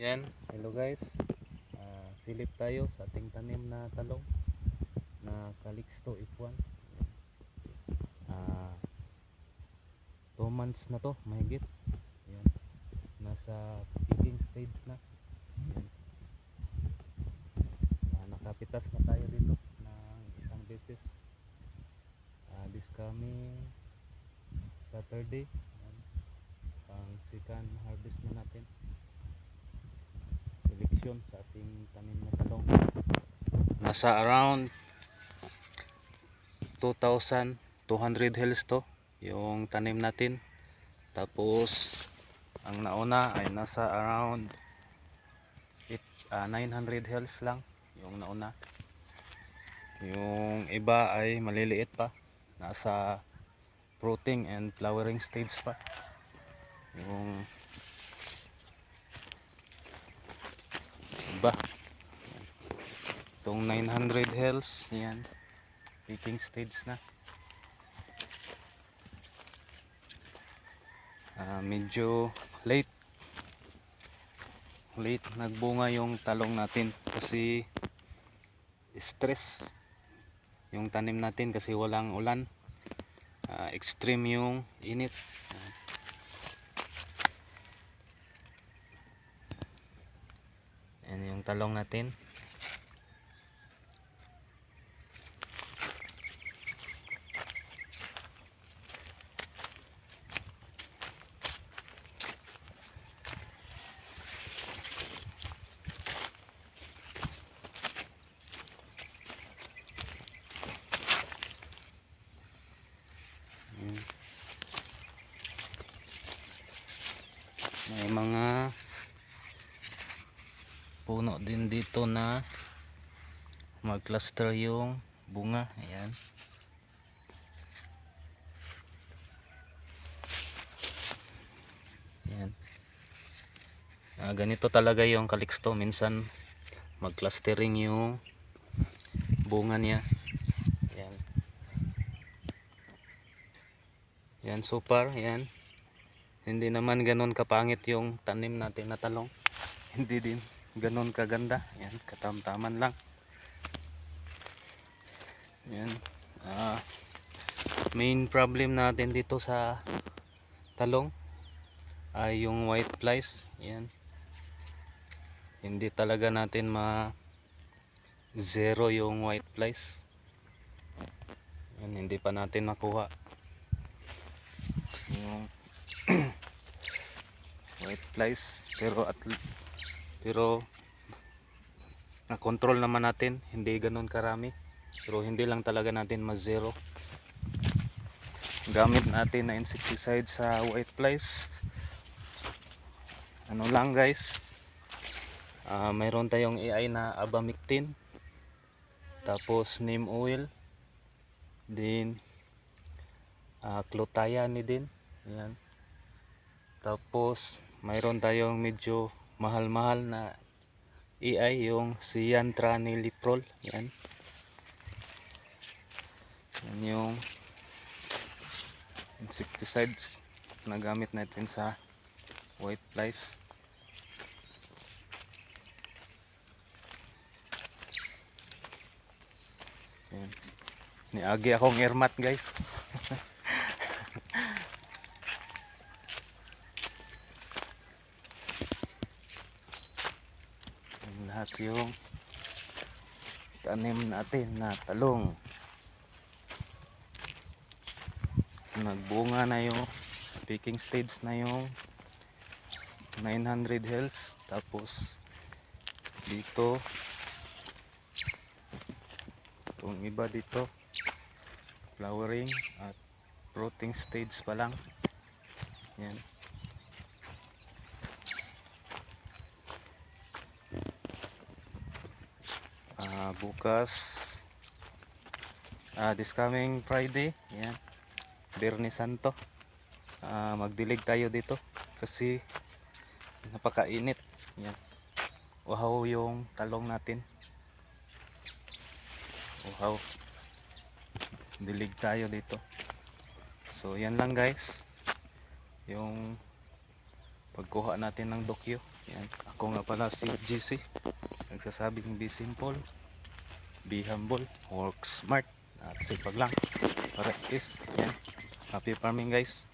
Yan, hello guys. Ah, silip tayo sa ating tanim na talong na Calixto F1. Ah, two months na to, mahigit. Yan. Nasa picking stage na. Yan. Ah, nakapitas na tayo dito ng isang beses. Ah, this coming Saturday. Yan. Pang second harvest na natin seleksyon sa ating tanim na talong. Nasa around 2,200 hills to yung tanim natin. Tapos ang nauna ay nasa around it, ah, 900 hills lang yung nauna. Yung iba ay maliliit pa nasa fruiting and flowering stage pa. Yung iba. Itong 900 hells yan picking stage na. Ah, medyo late. Late nagbunga yung talong natin kasi stress yung tanim natin kasi walang ulan. Ah, extreme yung init. Yan yung talong natin. May mga puno din dito na mag-cluster yung bunga. Ayan. Ayan. Ah, ganito talaga yung calixto minsan mag-clustering yung bunga niya. Ayan. Yan super. Yan hindi naman ganun kapangit yung tanim natin na talong. Hindi din ganun kaganda. Yan katamtaman lang. Yan ah main problem natin dito sa talong ay yung white flies. Yan. Hindi talaga natin ma zero yung white flies. Yan hindi pa natin makuha yung white flies pero at pero na control naman natin. Hindi ganoon karami. Pero hindi lang talaga natin ma zero gamit natin na insecticide sa white flies. Ano lang guys. Ah, mayroon tayong AI na abamectin tapos neem oil. Din uh, ni din yan tapos mayroon tayong medyo mahal-mahal na AI yung Cyantranileprol yan. Yan yung insecticides na gamit natin sa white flies. Yan. niagi akong airmat guys Yan lahat yung tanim natin na talong. Nagbunga na yung picking stage na yung 900 hills. Tapos dito itong iba dito flowering at fruiting stage pa lang. Yan Ah, bukas. Ah, this coming Friday yan. Biyernes Santo. Ah, magdilig tayo dito kasi napakainit. Yan. Uhaw yung talong natin. Uhaw. Dilig tayo dito. So yan lang guys. Yung pagkuha natin ng dokyo. Yan. Ako nga pala si GC. Nagsasabing be simple, be humble, work smart, at sipag lang. Para is, yan. Happy farming guys.